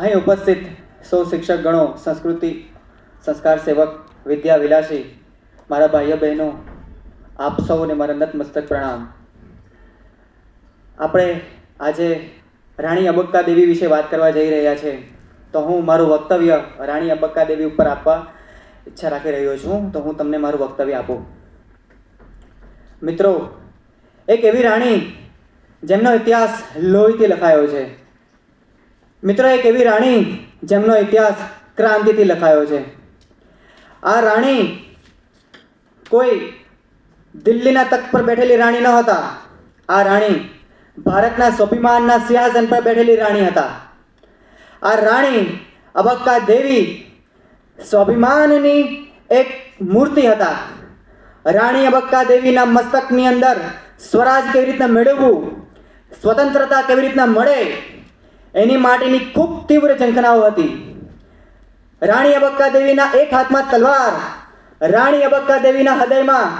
અહીં ઉપસ્થિત સૌ શિક્ષક ગણો, સંસ્કૃતિ સંસ્કાર સેવક, વિદ્યા વિલાસી મારા ભાઈઓ બહેનો, આપ સૌને મારા નતમસ્તક પ્રણામ. આપણે આજે રાણી અબક્કા દેવી વિશે વાત કરવા જઈ રહ્યા છે. તો હું મારું વક્તવ્ય રાણી અબક્કા દેવી ઉપર આપવા ઈચ્છા રાખી રહ્યો છું. તો હું તમને મારું વક્તવ્ય આપું. મિત્રો, એક એવી રાણી જેમનો ઇતિહાસ લોહીથી લખાયો છે. મિત્રો એક એવી રાણી જેમનો ઇતિહાસ ક્રાંતિથી લખાયો છે. આ રાણી કોઈ દિલ્હીના તક પર બેઠેલી રાણી ન હતા. આ રાણી ભારતના સ્વાભિમાનના સિંહાસન પર બેઠેલી રાણી હતા. આ રાણી અબક્કા દેવી સ્વાભિમાનની એક મૂર્તિ હતા. રાણી અબક્કા દેવીના મસ્તકની અંદર સ્વરાજ કેવી રીતના મેળવવું, સ્વતંત્રતા કેવી રીતના મળે એની માટેની ખૂબ તીવ્ર ઝંખનાઓ હતી. રાણી અબક્કા દેવીના એક હાથમાં તલવાર, રાણી અબક્કા દેવીના હૃદયમાં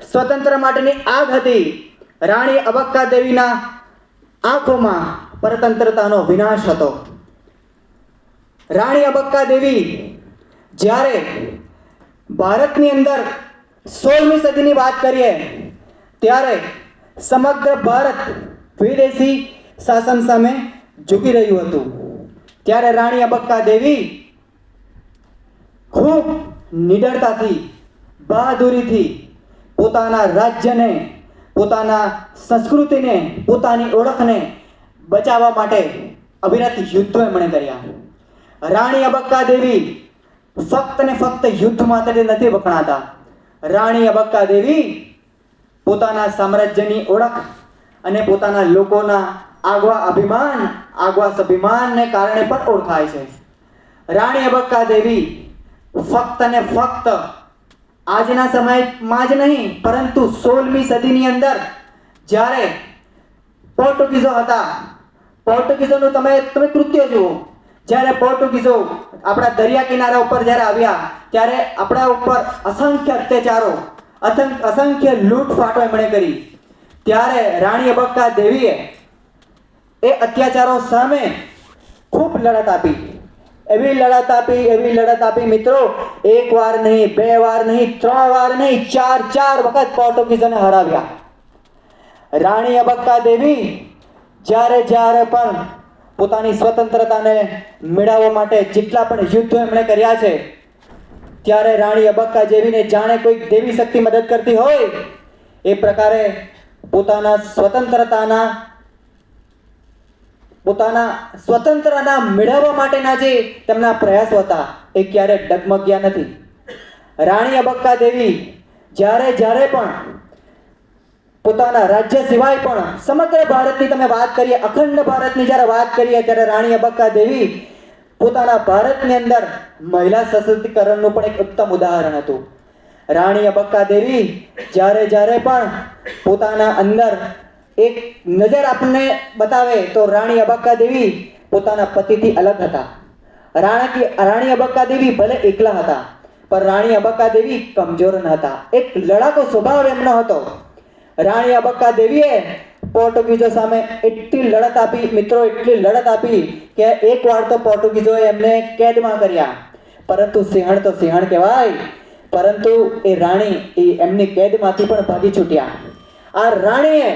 સ્વતંત્ર માટેની આગ હતી. રાણી અબક્કા દેવીના આંખોમાં પરતંત્રતાનો વિનાશ હતો. રાણી અબક્કા દેવી જ્યારે ભારતની અંદર સોળમી સદીની વાત કરીએ, ત્યારે સમગ્ર ભારત વિદેશી શાસન સામે ઝૂકી રહ્યું હતું. ત્યારે રાણી અબક્કા દેવી ખૂબ નિડરતાથી, બહાદુરીથી પોતાના રાજ્યને, પોતાના સંસ્કૃતિને, પોતાની ઓળખને બચાવવા માટે અવિરત યુદ્ધો એમણે કર્યા. રાણી અબક્કા દેવી ફક્ત ને ફક્ત યુદ્ધ માટે નથી વખણાતા. રાણી અબક્કા દેવી પોતાના સામ્રાજ્યની ઓળખ અને પોતાના લોકોના આગવા અભિમાન, આગવા સ્વાભિમાનને કારણે પણ ઓળખાય છે. રાણી અબક્કા દેવી ફક્ત ને ફક્ત આજના સમયમાં જ નહીં, પરંતુ સોળમી સદીની અંદર જ્યારે પોર્ટુગીઝો હતા, પોર્ટુગીઝોનું તમે તમે કૃત્ય જુઓ. જ્યારે પોર્ટુગીઝો આપણા દરિયા કિનારા ઉપર જ્યારે આવ્યા, ત્યારે આપણા ઉપર અસંખ્ય અત્યાચારો અસંખ્ય લૂંટફાટો એમણે કરી. ત્યારે રાણી અબક્કા દેવીએ એ અત્યાચારો સામે ખૂબ લડત આપી. એવી લડત આપી, એવી લડત આપી મિત્રો. એક વાર નહીં, બે વાર નહીં, ત્રણ વાર નહીં, ચાર ચાર વખત પોર્ટુગીઝોને હરાવ્યા. રાણી અબક્કા દેવી જ્યારે જ્યારે પણ પોતાની સ્વતંત્રતાને મેળવવા માટે જેટલા પણ યુદ્ધો એમણે કર્યા છે, ત્યારે રાણી અબક્કા જેવીને જાણે કોઈક દેવી શક્તિ મદદ કરતી હોય, એ પ્રકારે પોતાના સ્વતંત્રતાના પોતાના સ્વતંત્રતા મેળવવા માટેના જે તેમના પ્રયાસો હતા, એ ક્યારે ડગમગ્યા નથી. રાણી અબક્કા દેવી જ્યારે જ્યારે પણ પોતાના રાજ્ય સિવાય પણ સમગ્ર ભારતની તમે વાત કરીએ, અખંડ ભારતની જ્યારે વાત કરીએ, ત્યારે રાણી અબક્કા દેવી પોતાના ભારતની અંદર મહિલા સશક્તિકરણનું પણ એક ઉત્તમ ઉદાહરણ હતું. રાણી અબક્કા દેવી જ્યારે જ્યારે પણ પોતાના અંદર એક નજર આપણને બતાવે તો રાણી અબક્કા દેવી પોતાના પતિથી અલગ હતા. રાણી રાણી અબક્કા દેવી ભલે એકલા હતા, પણ રાણી અબક્કા દેવી કમજોર ન હતા. એક લડાકો સ્વભાવ એમનો હતો. રાણી અબક્કા દેવીએ પોર્ટુગીઝો સામે એટલી લડત આપી, મિત્રો, એટલી લડત આપી કે એક વાર તો પોર્ટુગીઝોએ એમને કેદમાં કર્યા. પરંતુ સિંહણ તો સિંહણ કહેવાય. પરંતુ એ રાણી એ એમની કેદમાંથી પણ ભાગી છૂટ્યા. આ રાણીએ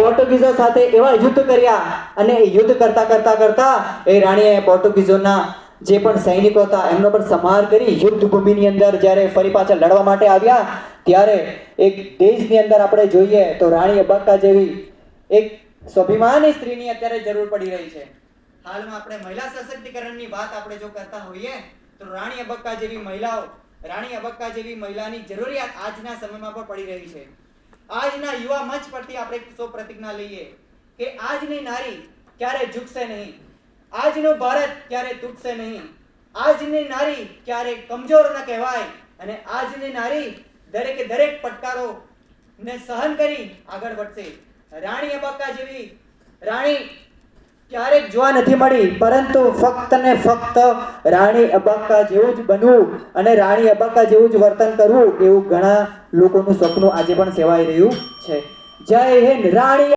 પોર્ટુગીઝો સાથે એવા યુદ્ધ કર્યા અને એ યુદ્ધ કરતા કરતા કરતા એ રાણીએ પોર્ટુગીઝોના જે પણ સૈનિકો હતા, એમનો પણ સંહાર કરી યુદ્ધ ભૂમિની અંદર જ્યારે ફરી પાછા લડવા માટે આવ્યા, ત્યારે એક દેશની અંદર આપણે જોઈએ તો રાણી અબક્કા જેવી એક સ્વાભિમાની સ્ત્રીની અત્યારે જરૂર પડી રહી છે. હાલમાં આપણે મહિલા સશક્તિકરણની વાત આપણે જો કરતા હોઈએ, તો રાણી અબક્કા જેવી મહિલાઓ રાણી અબક્કા જેવી મહિલાની જરૂરિયાત આજના સમયમાં પણ પડી રહી છે. આજના યુવા મંચ પરથી આપણે સૌ પ્રતિજ્ઞા લઈએ કે આજની નારી ક્યારે ઝૂકશે નહીં? આજનો ભારત ક્યારે તૂટશે નહીં? આજની નારી ક્યારે કમજોર ન કહેવાય? અને આજની નારી દરેકે દરેક પડકારો ને સહન કરી આગળ વધશે. રાણી અબક્કા જેવી રાણી ક્યારેક જોવા નથી મળી, પરંતુ ફક્ત ને ફક્ત રાણી અબાકા જેવું જ બનવું અને રાણી અબાકા જેવું જ વર્તન કરવું એવું ઘણા લોકોનું સપનું આજે પણ સેવાઈ રહ્યું છે. જય હિન્દ, રાણી